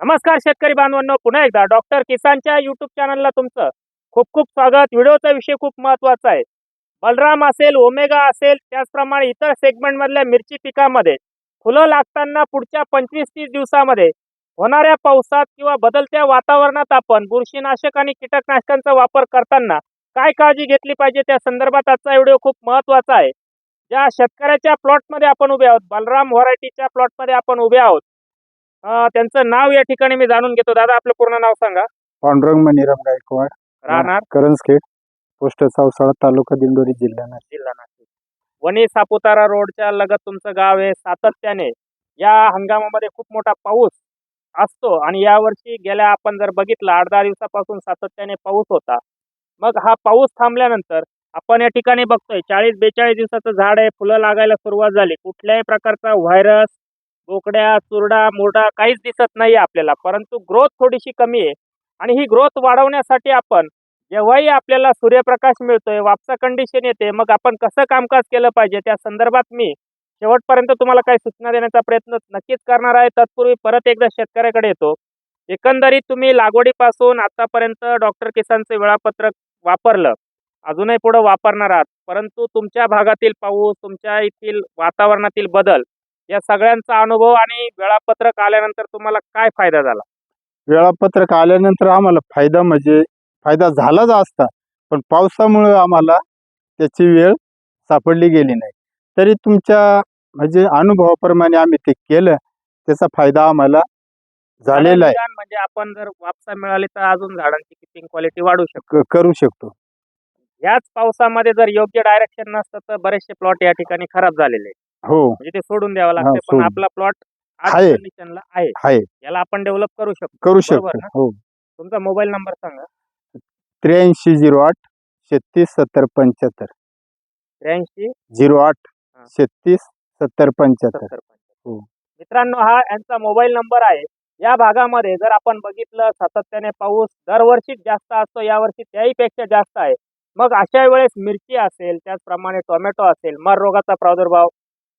नमस्कार शेतकरी बांधवांनो पुन्हा एकदा डॉक्टर किसानच्या युट्यूब चॅनलला तुमचं खूप खूप स्वागत. व्हिडिओचा विषय खूप महत्त्वाचा आहे. बलराम असेल ओमेगा असेल त्याचप्रमाणे इतर सेगमेंटमधल्या मिरची पिकामध्ये फुलं लागताना पुढच्या पंचवीस तीस दिवसामध्ये होणाऱ्या पावसात किंवा बदलत्या वातावरणात आपण बुरशीनाशक आणि कीटकनाशकांचा वापर करताना काय काळजी घेतली पाहिजे? त्या संदर्भात आजचा व्हिडिओ खूप महत्त्वाचा आहे. ज्या शेतकऱ्याच्या प्लॉटमध्ये आपण उभे आहोत बलराम व्हरायटीच्या प्लॉटमध्ये आपण उभे आहोत त्यांचं नाव या ठिकाणी मी जाणून घेतो. दादा आपलं पूर्ण नाव सांगा. पांडुरंग मणिराम गायकवाड. राहणार. करंजखेड पोस्ट सावसाळा तालुका दिंडोरी जिल्हा नाशिक. जिल्हा नाशिक. वणी सापुतारा रोडच्या लगत तुमचं गाव आहे सातत्याने. या हंगामामध्ये खूप मोठा पाऊस असतो आणि यावर्षी गेल्या आपण जर बघितलं आठ दहा दिवसापासून सातत्याने पाऊस होता. मग हा पाऊस थांबल्यानंतर आपण या ठिकाणी बघतोय चाळीस बेचाळीस दिवसाचं झाड आहे फुलं लागायला सुरुवात झाली. कुठल्याही प्रकारचा व्हायरस बोकड्या चुरडा मुरडा काहीच दिसत नाही आपल्याला. परंतु ग्रोथ थोडीशी कमी आहे. आणि ही ग्रोथ वाढवण्यासाठी आपण जेव्हाही आपल्याला सूर्यप्रकाश मिळतोय वापसा कंडिशन येते मग आपण कसं कामकाज केलं पाहिजे त्या संदर्भात मी शेवटपर्यंत तुम्हाला काही सूचना देण्याचा प्रयत्न नक्कीच करणार आहे. तत्पूर्वी परत एकदा शेतकऱ्याकडे येतो. एकंदरीत तुम्ही लागवडीपासून आतापर्यंत डॉक्टर किसानचं वेळापत्रक वापरलं. अजूनही पुढे वापरणार आहात. परंतु तुमच्या भागातील पाऊस तुमच्या येथील वातावरणातील बदल या सगळ्यांचा अनुभव आणि वेळापत्रक आल्यानंतर तुम्हाला काय फायदा झाला? वेळापत्रक आल्यानंतर आम्हाला फायदा म्हणजे फायदा झालाच असता पण पावसामुळे आम्हाला त्याची वेळ सापडली गेली नाही. तरी तुमच्या म्हणजे अनुभवाप्रमाणे आम्ही ते केलं त्याचा फायदा आम्हाला झालेला आहे. निदान म्हणजे आपण जर वापसा मिळाली तर अजून झाडांची किपिंग क्वालिटी वाढू शकतो? क- करू शकतो. याच पावसामध्ये जर योग्य डायरेक्शन नसतं तर बरेचसे प्लॉट या ठिकाणी खराब झालेले आहेत. हो म्हणजे ते सोडून द्यावं लागतं पण सोडून. आपला प्लॉट आहे. कंडिशनला आहे आहे याला आपण डेव्हलप करू शकतो करू बरोबर शकतो ना? हो तुमचा मोबाईल नंबर सांगा त्र्याऐंशी झिरो आठ छत्तीस सत्तर पंच्याहत्तर त्र्याऐंशी झिरो आठ हा. छत्तीस सत्तर पंच्याहत्तर सत्तर. हो. मित्रांनो हा यांचा मोबाईल नंबर आहे या भागामध्ये जर आपण बघितलं सातत्याने पाऊस दरवर्षीच जास्त असतो यावर्षी त्याहीपेक्षा जास्त आहे मग अशा वेळेस मिरची असेल त्याचप्रमाणे टोमॅटो असेल मर रोगाचा प्रादुर्भाव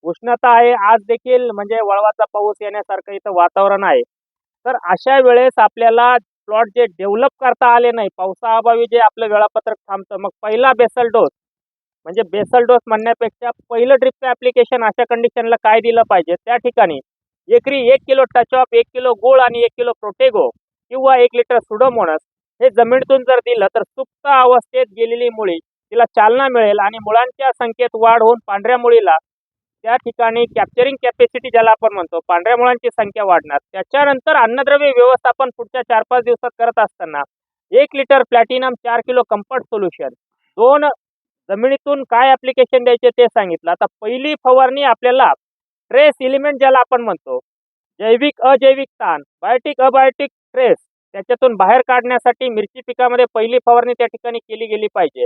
उष्णता आहे. आज देखील म्हणजे वळवाचा पाऊस येण्यासारखं इथं वातावरण आहे. तर अशा वेळेस आपल्याला प्लॉट जे डेव्हलप करता आले नाही पावसाअभावी जे आपलं वेळापत्रक थांबतं मग पहिला बेसल डोस म्हणजे बेसल डोस म्हणण्यापेक्षा पहिलं ड्रिपचं ऍप्लिकेशन अशा कंडिशनला काय दिलं पाहिजे? त्या ठिकाणी एकरी एक किलो टचअप एक किलो गोळ आणि एक किलो प्रोटेगो किंवा एक लिटर सुडोमोनस हे जमिनीतून जर दिलं तर सुप्त अवस्थेत गेलेली मुळी तिला चालना मिळेल आणि मुळांच्या संख्येत वाढ होऊन पांढऱ्या मुळीला त्या ठिकाणी कॅप्चरिंग कॅपॅसिटी ज्याला आपण म्हणतो पांढऱ्या मुळांची संख्या वाढणार. त्याच्यानंतर अन्नद्रव्य व्यवस्थापन पुढच्या चार पाच दिवसात करत असताना एक लिटर प्लॅटिनम चार किलो कम्फर्ट सोल्युशन दोन जमिनीतून काय ऍप्लिकेशन द्यायचे ते सांगितलं. आता पहिली फवारणी आपल्याला ट्रेस एलिमेंट ज्याला आपण म्हणतो जैविक अजैविक ताण बायोटिक अबायोटिक ट्रेस त्याच्यातून बाहेर काढण्यासाठी मिरची पिकामध्ये पहिली फवारणी त्या ठिकाणी केली गेली पाहिजे.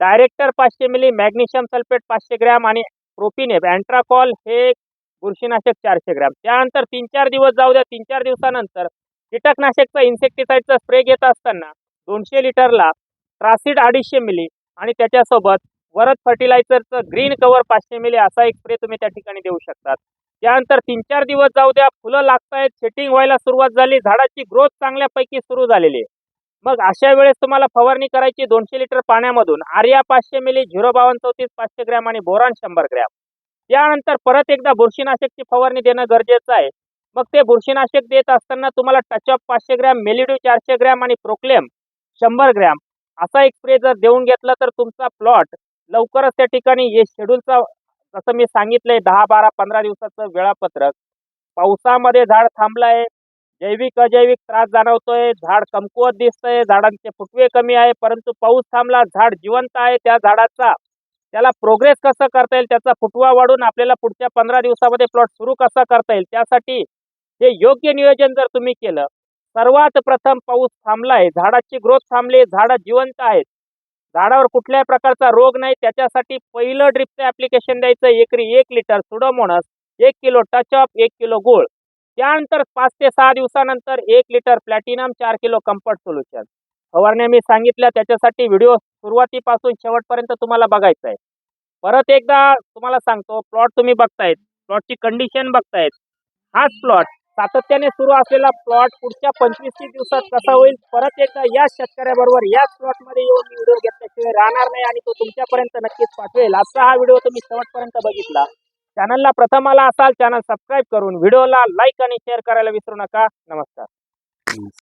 डायरेक्टर पाचशे मिली मॅग्नेशियम सल्फेट पाचशे ग्रॅम आणि प्रोपिनेप अँट्राकॉल हे बुरशीनाशक चारशे ग्रॅम. त्यानंतर तीन चार दिवस जाऊ द्या तीन चार दिवसानंतर कीटकनाशकचा इन्सेक्टिसाइडचा स्प्रे घेत असताना दोनशे लिटरला ट्रासिड अडीचशे मिली आणि त्याच्यासोबत वरद फर्टिलायझरचं ग्रीन कवर पाचशे मिली असा एक स्प्रे तुम्ही त्या ठिकाणी देऊ शकतात. त्यानंतर तीन चार दिवस जाऊ द्या फुलं लागतायत सेटिंग व्हायला सुरुवात झाली झाडाची ग्रोथ चांगल्यापैकी सुरू झालेली आहे. मग अशा वेळेस तुम्हाला फवारणी करायची दोनशे लिटर पाण्यामधून. आर्या पाचशे मिली झिरो बावन्न चौतीस पाचशे ग्रॅम आणि बोरान शंभर ग्रॅम. त्यानंतर परत एकदा बुरशीनाशकची फवारणी देणं गरजेचं आहे. मग ते बुरशीनाशक देत असताना तुम्हाला टचअप पाचशे ग्रॅम मेलिड्यू चारशे ग्रॅम आणि प्रोक्लेम शंभर ग्रॅम असा एक स्प्रे जर देऊन घेतला तर तुमचा प्लॉट लवकरच त्या ठिकाणी हे शेड्यूलचा जसं मी सांगितलंय दहा बारा पंधरा दिवसाचं वेळापत्रक. पावसामध्ये झाड थांबलंय जैविक अजैविक त्रास जाणवतोय झाड कमकुवत दिसतंय झाडांचे फुटवे कमी आहे परंतु पाऊस थांबला झाड जिवंत आहे त्या झाडाचा त्याला प्रोग्रेस कसं करता येईल त्याचा फुटवा वाढून आपल्याला पुढच्या पंधरा दिवसामध्ये प्लॉट सुरू कसा करता येईल त्यासाठी हे योग्य नियोजन जर तुम्ही केलं सर्वात प्रथम पाऊस थांबलाय झाडाची ग्रोथ थांबली झाडं जिवंत आहेत झाडावर कुठल्याही प्रकारचा रोग नाही त्याच्यासाठी पहिलं ड्रिपचं ऍप्लिकेशन द्यायचं एकरी एक लिटर सुडोमोनस एक किलो टचअप एक किलो गुळ. त्यानंतर पाच ते सहा दिवसानंतर एक लिटर प्लॅटिनम चार किलो कम्फर्ट सोल्युशन फवारण्या मी सांगितल्या त्याच्यासाठी व्हिडिओ सुरुवातीपासून शेवटपर्यंत तुम्हाला बघायचा आहे. परत एकदा तुम्हाला सांगतो प्लॉट तुम्ही बघतायत प्लॉटची कंडिशन बघतायत. हाच प्लॉट सातत्याने सुरू असलेला प्लॉट पुढच्या पंचवीस तीस दिवसात कसा होईल परत एकदा याच शेतकऱ्याबरोबर याच प्लॉटमध्ये येऊन मी व्हिडिओ घेतल्याशिवाय राहणार नाही आणि तो तुमच्यापर्यंत नक्कीच पाठवेल असा हा व्हिडिओ तुम्ही शेवटपर्यंत बघितला. चॅनलला प्रथमाला असाल चॅनल सबस्क्राईब करून व्हिडिओला लाईक आणि शेअर करायला विसरू नका. नमस्कार.